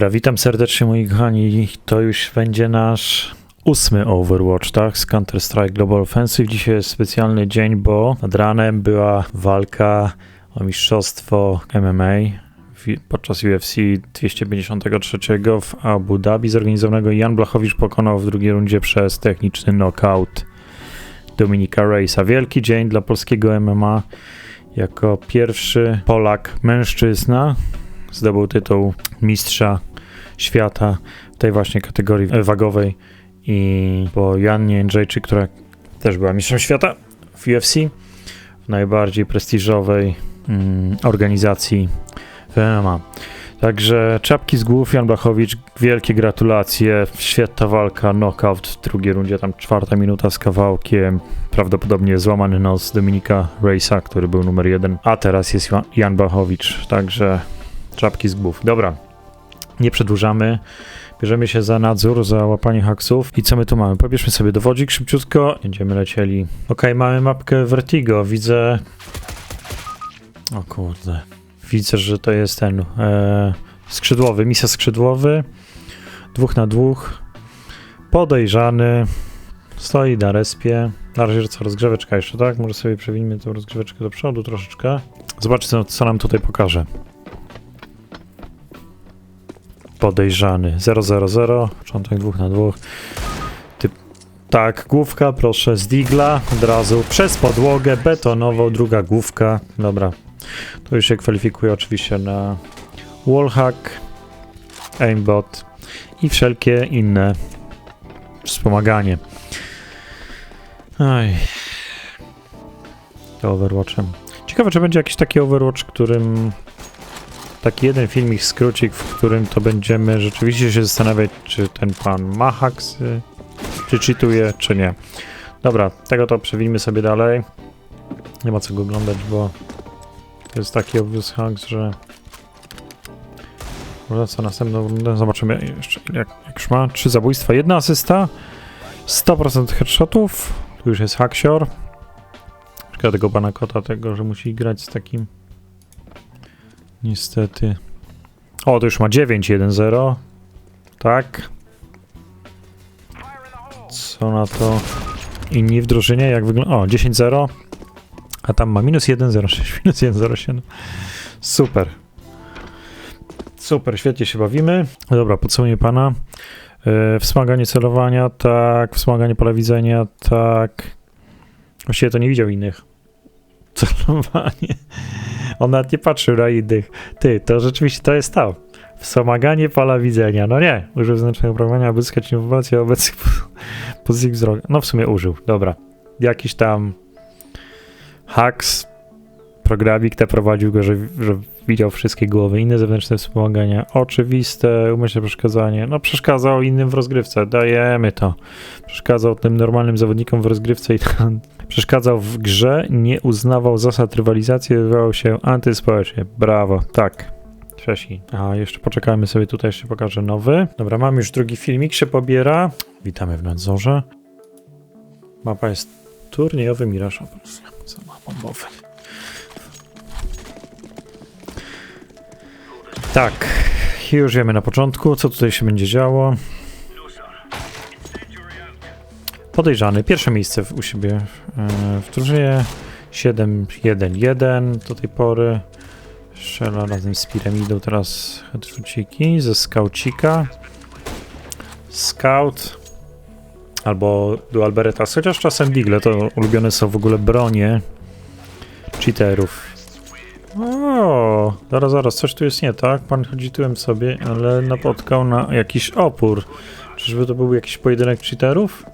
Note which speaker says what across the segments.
Speaker 1: Witam serdecznie moi kochani. To już będzie nasz ósmy Overwatch, tak? Z Counter-Strike Global Offensive. Dzisiaj jest specjalny dzień, bo nad ranem była walka o mistrzostwo MMA podczas UFC 253 w Abu Dhabi zorganizowanego. Jan Blachowicz pokonał w drugiej rundzie przez techniczny knockout Dominika Reysa. Wielki dzień dla polskiego MMA. Jako pierwszy Polak mężczyzna zdobył tytuł mistrza świata w tej właśnie kategorii wagowej. I po Jannie Jędrzejczyk, która też była mistrzem świata w UFC, w najbardziej prestiżowej mm, organizacji w MMA. Także czapki z głów, Jan Blachowicz, wielkie gratulacje, świetna walka, knockout w drugiej rundzie, tam czwarta minuta z kawałkiem, prawdopodobnie złamany nos Dominika Reysa, który był numer jeden, a teraz jest Jan Blachowicz, także czapki z głów. Dobra, nie przedłużamy. Bierzemy się za nadzór, za łapanie haksów. I co my tu mamy? Pobierzmy sobie dowodzik szybciutko. Będziemy lecieli. Ok, mamy mapkę Vertigo. Widzę... O kurde. Widzę, że to jest ten e, skrzydłowy, misja skrzydłowy. Dwóch na dwóch. Podejrzany. Stoi na respie. Na razie co, rozgrzeweczka jeszcze, tak? Może sobie przewinimy tą rozgrzeweczkę do przodu troszeczkę. Zobaczcie, co nam tutaj pokaże. Podejrzany. 000, początek dwóch na dwóch. Typ, tak, główka, proszę, z digla od razu przez podłogę, betonową, druga główka. Dobra, to już się kwalifikuje oczywiście na wallhack, aimbot i wszelkie inne wspomaganie. Aj. To Overwatchem. Ciekawe, czy będzie jakiś taki Overwatch, którym taki jeden filmik, skrócik, w którym to będziemy rzeczywiście się zastanawiać, czy ten pan ma haksy, czy cheatuje, czy nie. Dobra, tego to przewinimy sobie dalej. Nie ma co go oglądać, bo to jest taki obvious hacks, że może co następną rundę zobaczymy jeszcze jak, jak już ma. Trzy zabójstwa, jedna asysta, 100% headshotów, tu już jest haksior. Szkoda tego pana kota, tego, że musi grać z takim Niestety. O, to już ma 9-1-0. Tak. Co na to inni w drużynie? Jak wygląda? O, 10-0. A tam ma minus 1-0-6, minus 1-0-7. Super. Super, świetnie się bawimy. Dobra, podsumuję pana. E, wspomaganie celowania, tak. Wspomaganie pola widzenia, tak. Właściwie to nie widział innych. Celowanie. On nawet nie patrzył na innych. Ty, to rzeczywiście to jest to. Wspomaganie pola widzenia. No nie, użył znacznego programowania, aby uzyskać informacje o obecnych po- pozycjach wzroku. No w sumie użył, dobra. Jakiś tam hacks, programik te prowadził go, że, że widział wszystkie głowy, inne zewnętrzne wspomagania. Oczywiste, umyślne przeszkadzanie. No przeszkadzał innym w rozgrywce, dajemy to. Przeszkadzał tym normalnym zawodnikom w rozgrywce i Przeszkadzał w grze, nie uznawał zasad rywalizacji, wydawał się antyspołecznie. Brawo, tak. Czesi. A jeszcze poczekajmy sobie, tutaj jeszcze pokażę nowy. Dobra, mam już drugi filmik, się pobiera. Witamy w nadzorze. Mapa jest turniejowy Miraż Opus. Co ma bombowy. Tak, już wiemy na początku, co tutaj się będzie działo. Podejrzany, pierwsze miejsce w, u siebie e, w drużynie. 7-1-1 do tej pory. Strzela razem z piramidą teraz headshotiki ze skaucika. Scout albo dual beretas, chociaż czasem digle to ulubione są w ogóle bronie cheaterów. O, zaraz, zaraz, coś tu jest nie tak. Pan chodzi tyłem sobie, ale napotkał na jakiś opór. Czyżby to był jakiś pojedynek cheaterów?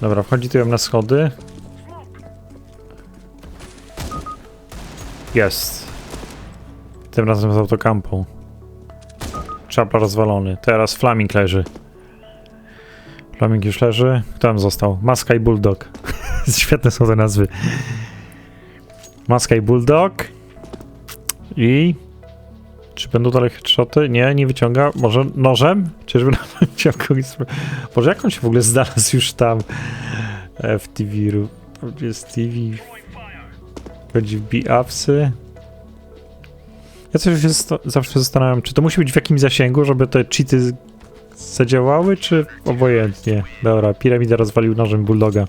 Speaker 1: Dobra, wchodzi tyłem na schody. Jest. Tym razem z autokampą. Czapla rozwalony. Teraz Flaming leży. Flaming już leży. Kto tam został? Maska i Bulldog. Świetne są te nazwy. Maska i Bulldog. I... Czy będą dalej headshoty? Nie, nie wyciąga. Może nożem? Czyżby na wyciągu? Może jak on się w ogóle znalazł już tam e, w TV? jest TV? Chodzi w B-upsy. Ja coś się zawsze zastanawiam, czy to musi być w jakimś zasięgu, żeby te cheaty zadziałały, czy obojętnie. Dobra, piramida rozwalił nożem bulldoga.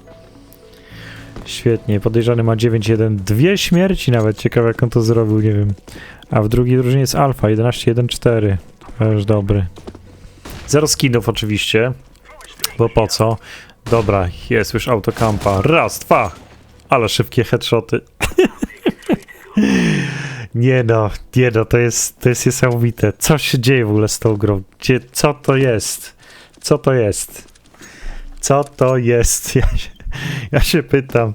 Speaker 1: Świetnie, podejrzany ma 9-1, dwie śmierci nawet, ciekawe jak on to zrobił, nie wiem. A w drugiej drużynie jest Alfa, 11-1-4. To już dobry. Zero skinów oczywiście, bo po co? Dobra, jest już autokampa. Raz, dwa. Ale szybkie headshoty. nie no, nie no, to jest, to jest niesamowite. Co się dzieje w ogóle z tą grą? Gdzie, co to jest? Co to jest? Co to jest? Ja się, ja się pytam.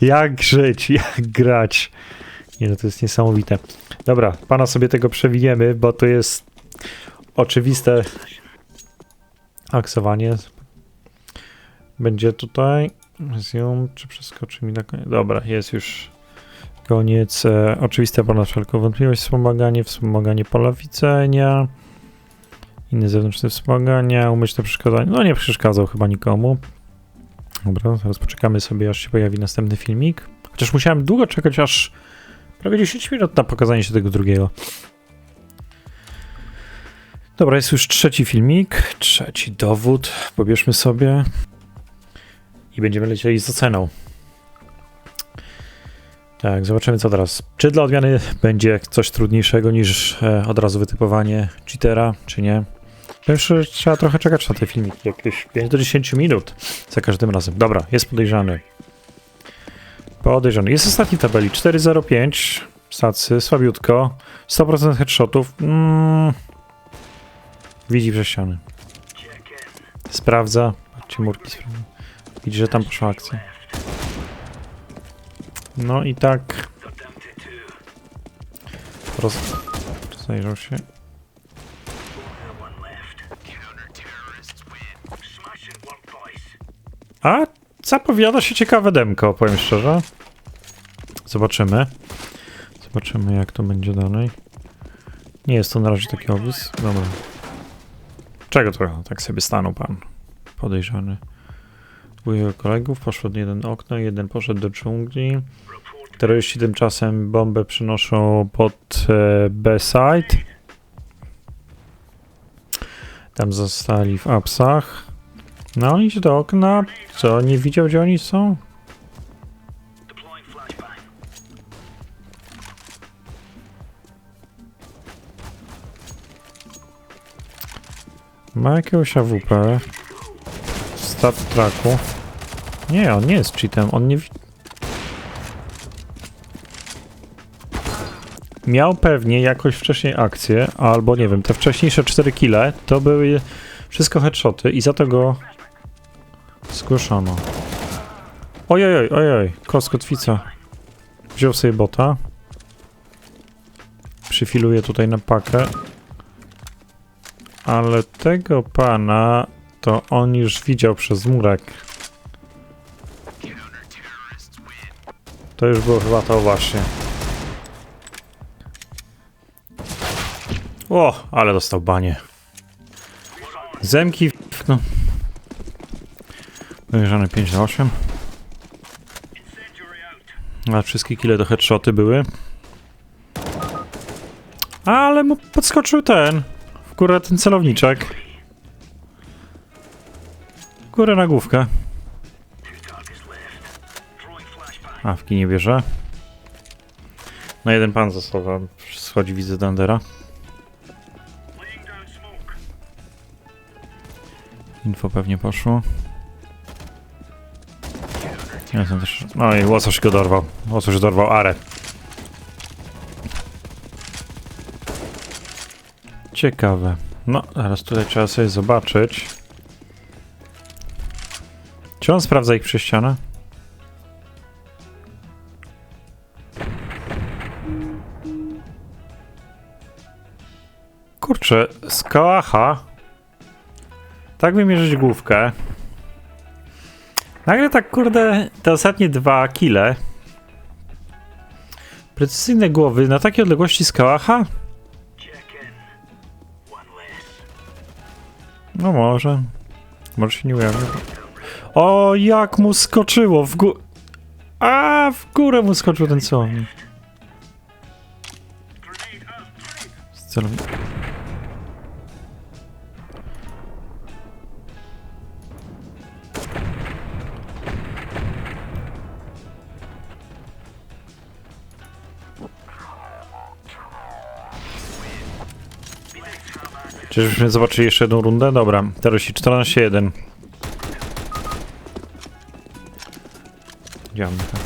Speaker 1: Jak żyć? Jak grać? Nie no, to jest niesamowite. Dobra, pana sobie tego przewiniemy, bo to jest oczywiste aksowanie. Będzie tutaj. Zoom, czy przeskoczy mi na koniec? Dobra, jest już koniec. E, oczywiste ponad wszelką wątpliwość wspomaganie, wspomaganie pola widzenia, inne zewnętrzne wspomagania, umyślne przeszkadzanie. No nie przeszkadzał chyba nikomu. Dobra, teraz poczekamy sobie, aż się pojawi następny filmik. Chociaż musiałem długo czekać, aż prawie 10 minut na pokazanie się tego drugiego. Dobra, jest już trzeci filmik, trzeci dowód. Pobierzmy sobie i będziemy lecieli z oceną. Tak, zobaczymy co teraz. Czy dla odmiany będzie coś trudniejszego niż e, od razu wytypowanie cheatera, czy nie? Myślę, że trzeba trochę czekać na te filmiki, jakieś 5 do 10 minut za każdym razem. Dobra, jest podejrzany. Podejrzany. Jest ostatni tabeli, 4.05 stacy, słabiutko, 100% headshotów. Mm. Widzi przez ściany. Sprawdza. Patrzcie, murki sprawdza. Widzi, że tam poszła akcja. No i tak. Roz... Zajrzał się. A zapowiada się ciekawe demko, powiem szczerze. Zobaczymy. Zobaczymy, jak to będzie dalej. Nie jest to na razie taki obis. Dobra. Czego to tak sobie stanął pan? Podejrzany. Dwóch kolegów poszło do jeden okno, jeden poszedł do dżungli. Terroryści tymczasem bombę przynoszą pod e, B-side. Tam zostali w apsach. No idź do okna. Co, nie widział gdzie oni są? Ma jakiegoś AWP. w Stat tracku. Nie, on nie jest cheatem, on nie Miał pewnie jakoś wcześniej akcję, albo nie wiem, te wcześniejsze 4 kile to były wszystko headshoty i za to go zgłoszono. Ojej, ojej, kotwica. Wziął sobie bota. Przyfiluje tutaj na pakę. Ale tego pana to on już widział przez murek. To już było chyba to właśnie. O, ale dostał banie. Zemki, no. Wyjeżdżamy 5 na 8. A wszystkie kile to headshoty były. Ale mu podskoczył ten. W górę ten celowniczek. W górę na główkę. A, w kinie bierze. No jeden pan został, schodzi widzę Dandera. Info pewnie poszło. Ja tam też... No i łosoś go dorwał. Łosoś dorwał Arę. Ciekawe. No, teraz tutaj trzeba sobie zobaczyć. Czy on sprawdza ich przez ścianę? Kurczę, z kałacha tak wymierzyć główkę. Nagle tak, kurde, te ostatnie dwa kile. Precyzyjne głowy na takiej odległości z kałacha? No może. Może się nie ujawni. O, jak mu skoczyło w gó... A, w górę mu skoczył ten celownik. Czyżbyśmy zobaczyli jeszcze jedną rundę? Dobra, teraz 14-1. Działamy tak.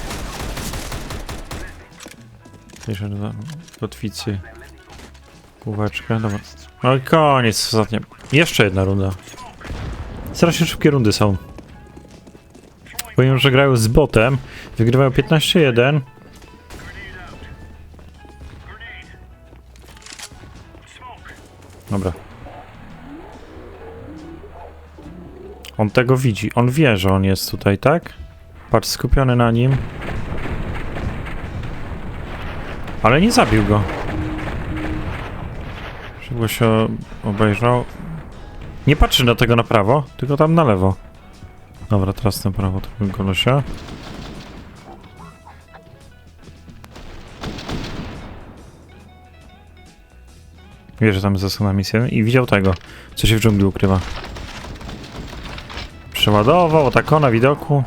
Speaker 1: Jeszcze dwa kotwicy. Kółeczkę, dobra. No i koniec ostatnie. Jeszcze jedna runda. Strasznie szybkie rundy są. Pomimo, że grają z botem, wygrywają 15-1. Dobra. On tego widzi. On wie, że on jest tutaj, tak? Patrz, skupiony na nim. Ale nie zabił go. Szybko się obejrzał. Nie patrzy na tego na prawo, tylko tam na lewo. Dobra, teraz na prawo tego kolesia. Wie, że tam jest zasłona misja i widział tego, co się w dżungli ukrywa. Przeładował, tak na widoku.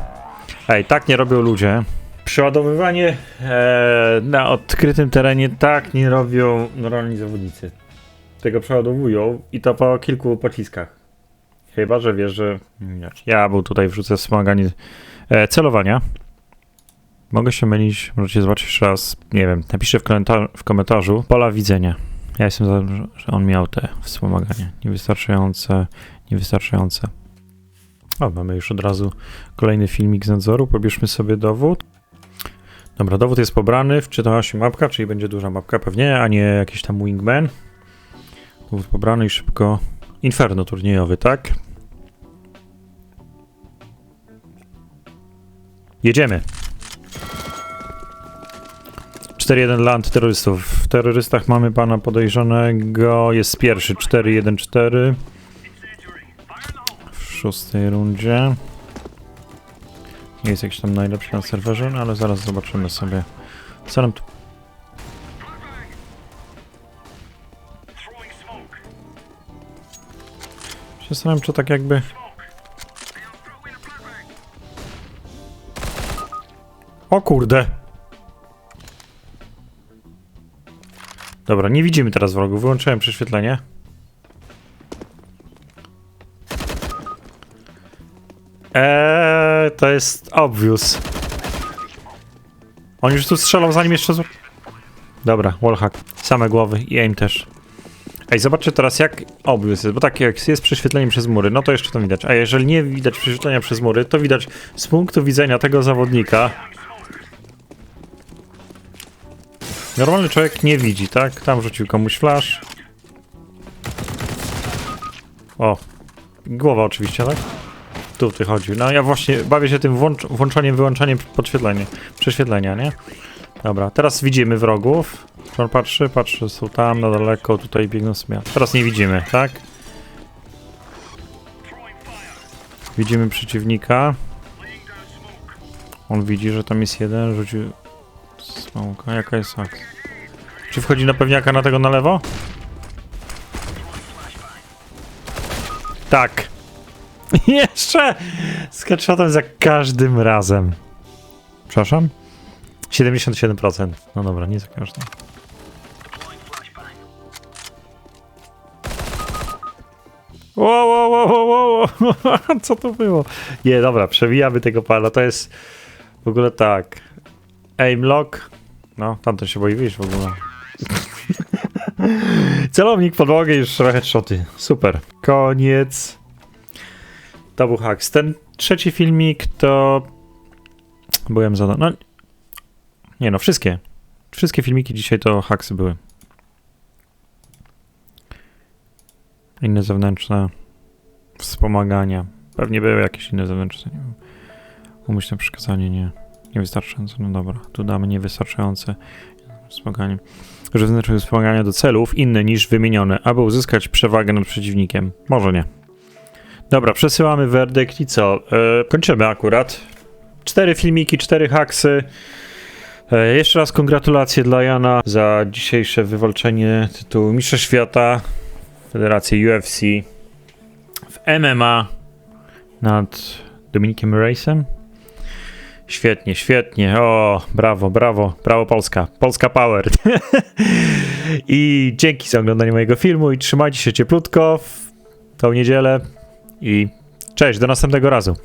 Speaker 1: Ej, tak nie robią ludzie. Przeładowywanie e, na odkrytym terenie tak nie robią normalni zawodnicy. Tego przeładowują i to po kilku pociskach. Chyba, że wiesz, że... Ja był tutaj wrzucę wspomaganie e, celowania. Mogę się mylić, możecie zobaczyć jeszcze raz. Nie wiem, napiszę w, komentar- w komentarzu pola widzenia. Ja jestem za, że- że on miał te wspomaganie. Niewystarczające, niewystarczające. O, mamy już od razu kolejny filmik z nadzoru. Pobierzmy sobie dowód. Dobra, dowód jest pobrany. Wczytała się mapka, czyli będzie duża mapka pewnie, a nie jakiś tam wingman. Dowód pobrany i szybko. Inferno turniejowy, tak? Jedziemy. 4-1 dla antyterrorystów. W terrorystach mamy pana podejrzanego. Jest pierwszy 4-1-4. Szóstej rundzie. Nie jest jakiś tam najlepszy na serwerze, no ale zaraz zobaczymy sobie. Co nam tu... Zastanawiam, czy tak jakby... O kurde! Dobra, nie widzimy teraz wrogów. Wyłączyłem prześwietlenie. Eee, to jest obvious. On już tu strzelał zanim jeszcze... Z... Dobra, wallhack. Same głowy i aim też. Ej, zobaczcie teraz jak obvious jest, bo tak jak jest prześwietlenie przez mury, no to jeszcze to widać. A jeżeli nie widać prześwietlenia przez mury, to widać z punktu widzenia tego zawodnika. Normalny człowiek nie widzi, tak? Tam rzucił komuś flash. O. Głowa oczywiście, tak? Tu. No ja właśnie bawię się tym włącz włączaniem, wyłączaniem podświetlenia, prześwietlenia, nie? Dobra, teraz widzimy wrogów. On patrzy? Patrzy, są tam na daleko, tutaj biegną sobie. Teraz nie widzimy, tak? Widzimy przeciwnika. On widzi, że tam jest jeden, rzucił smoka. Jaka jest akcja? Czy wchodzi na pewniaka na tego na lewo? Tak. Jeszcze! Z headshotem za każdym razem. Przepraszam? 77%. No dobra, nie za każdym. Wow, wow, wow, wow, wow. Co to było? Nie, dobra, przewijamy tego pana. To jest w ogóle tak. Aim lock. No, tamten się boi wyjść w ogóle. Celownik podłogę już trochę headshoty. Super. Koniec. To był haks. Ten trzeci filmik to... Byłem za... No... Nie no, wszystkie. Wszystkie filmiki dzisiaj to haksy były. Inne zewnętrzne wspomagania. Pewnie były jakieś inne zewnętrzne. Nie wiem. Umyślne przekazanie nie. Niewystarczające. No dobra, tu damy niewystarczające wspomaganie. Że zewnętrzne wspomagania do celów inne niż wymienione, aby uzyskać przewagę nad przeciwnikiem. Może nie. Dobra, przesyłamy werdykt i co? E, kończymy akurat. Cztery filmiki, cztery haksy. E, Jeszcze raz gratulacje dla Jana za dzisiejsze wywalczenie tytułu Mistrza Świata Federacji UFC w MMA nad Dominikiem Racem. Świetnie, świetnie. O, brawo, brawo, brawo Polska. Polska Power. I dzięki za oglądanie mojego filmu i trzymajcie się cieplutko w tą niedzielę i cześć, do następnego razu.